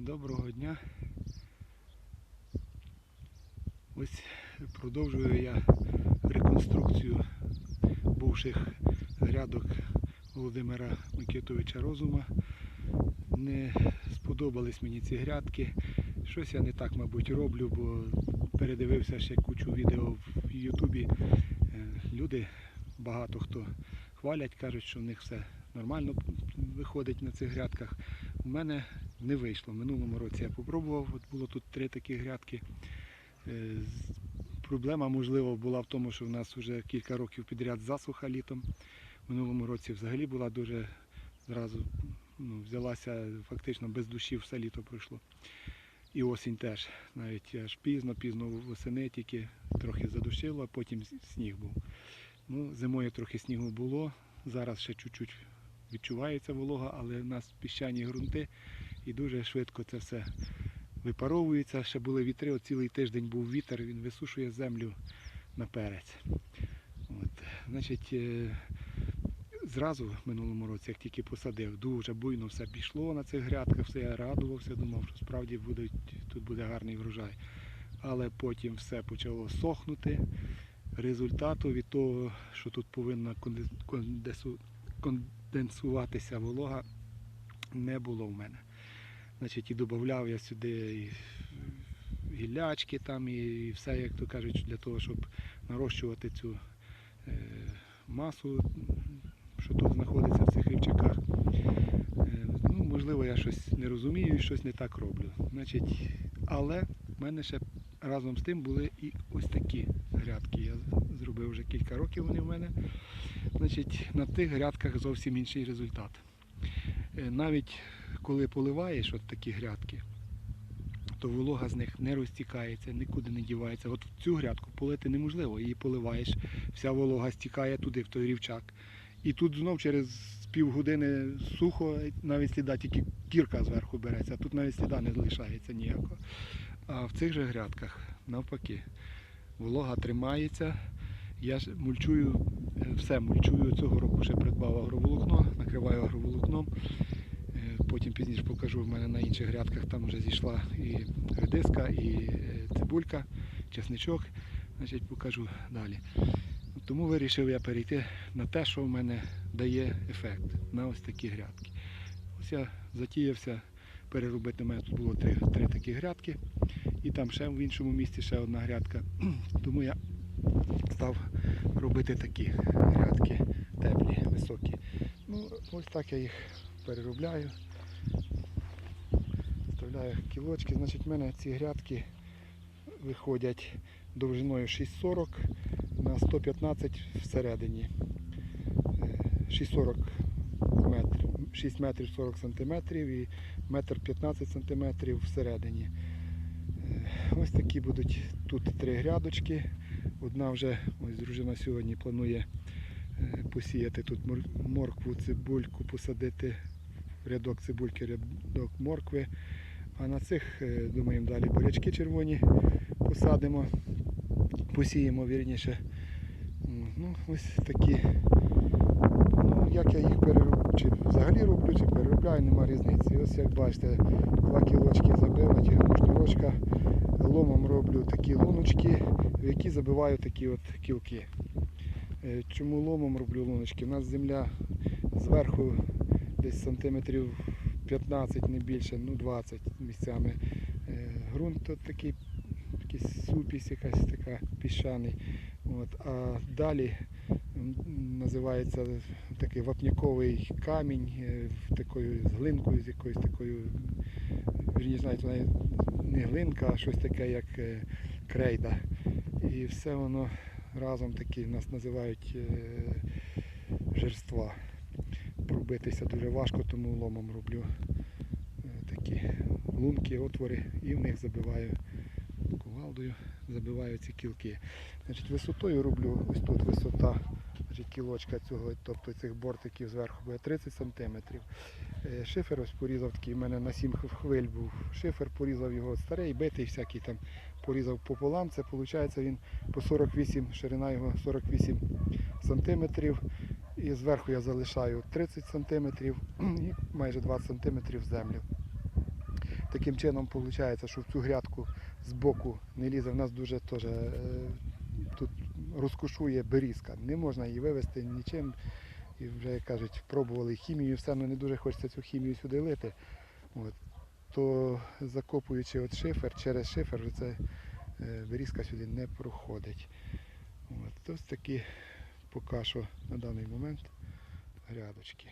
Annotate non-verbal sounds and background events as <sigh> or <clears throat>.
Доброго дня. Ось продовжую я реконструкцію бувших грядок Володимира Микитовича Розума. Не сподобались мені ці грядки. Щось я не так, мабуть, роблю, бо передивився ще кучу відео в Ютубі. Е, Люди, багато хто хвалять, кажуть, що в них все нормально виходить на цих грядках. У мене не вийшло. Минулому році я попробував, от було тут три такі грядки. Е, Проблема, можливо, була в тому, що в нас вже кілька років підряд засуха літом. Минулому році взагалі була дуже зразу ну, взялася фактично без душі все літо пройшло. І осінь теж. Навіть аж пізно, пізно восени тільки трохи задушило, а потім сніг був. Ну, зимою трохи снігу було. Зараз ще чуть-чуть відчувається волога, але в нас піщані ґрунти і дуже швидко це все випаровується. Ще були вітри, цілий тиждень був вітер, він висушує землю на перець. От. Значить, е, зразу в минулому році, як тільки посадив, дуже буйно все пішло на цих грядках, все я радувався, думав, що справді будуть, тут буде гарний врожай. Але потім все почало сохнути. Результату від того, що тут повинна конденсуватися волога, не було в мене. Значить, і додавав я сюди і гіллячки там, і все, як то кажуть, для того, щоб нарощувати цю е, масу, що тут знаходиться в цих рівчаках. Е, ну, можливо, я щось не розумію і щось не так роблю. Значить, але в мене ще разом з тим були і ось такі грядки. Я зробив вже кілька років вони в мене. Значить, на тих грядках зовсім інший результат. Е, Навіть коли поливаєш от такі грядки, то волога з них не розтікається, нікуди не дівається. От в цю грядку полити неможливо, її поливаєш, вся волога стікає туди, в той рівчак. І тут знов через півгодини сухо, навіть сліда, тільки кірка зверху береться, а тут навіть сліда не залишається ніякого. А в цих же грядках навпаки, волога тримається. Я ж мульчую, е, все мульчую. Цього року ще придбав агроволокно, накриваю агроволокном. Потім пізніше покажу, в мене на інших грядках там вже зійшла і редиска, і е, цибулька, чесничок. Значить, покажу далі. Тому вирішив я перейти на те, що в мене дає ефект на ось такі грядки. Ось я затіявся переробити. У мене тут було три, три такі грядки, і там ще в іншому місці ще одна грядка. <clears throat> Тому я став робити такі грядки теплі, високі. Ну, ось так я їх переробляю. Вставляю кілочки. Значить, в мене ці грядки виходять довжиною 6,40 на 115 всередині. Е, 6,40 метрів, 6 метрів 40 сантиметрів і метр 15 сантиметрів всередині. Е, Ось такі будуть тут три грядочки. Одна вже, ось дружина сьогодні планує е, посіяти тут моркву, цибульку, посадити рядок цибульки, рядок моркви. А на цих, е, думаємо, далі бурячки червоні посадимо, посіємо вірніше. Ну, ось такі. Ну, як я їх перероблю, чи взагалі роблю, чи переробляю, нема різниці. Ось як бачите, два кілочки натягнув шнурочка, ломом роблю такі луночки, в які забиваю такі от кілки. Е, Чому ломом роблю луночки? У нас земля зверху десь сантиметрів 15, не більше, ну 20 місцями. Е, Ґрунт тут такий, якийсь супісь, якась така піщаний. От, а далі називається такий вапняковий камінь е, такою з глинкою, з якоюсь такою, вірні, знаєте, навіть не глинка, а щось таке, як е, крейда. І все воно разом такі нас називають е, жерства. Пробитися дуже важко, тому ломом роблю е, такі лунки, отвори і в них забиваю кувалдою, забиваю ці кілки. Значить, висотою роблю ось тут висота значить, кілочка цього, тобто цих бортиків зверху буде 30 см. Шифер ось порізав такий, в мене на 7 хвиль був шифер, порізав його старий, битий, всякий там порізав пополам. Це виходить він по 48, ширина його 48 см. І зверху я залишаю 30 см <clears throat> і майже 20 см землю. Таким чином виходить, що в цю грядку з боку не лізе. В нас дуже теж е, тут розкошує берізка. Не можна її вивезти нічим. І вже, як кажуть, пробували хімію, все одно не дуже хочеться цю хімію сюди лити. От. То закопуючи от шифер, через шифер це е, берізка сюди не проходить. От. Ось такі поки що на даний момент грядочки.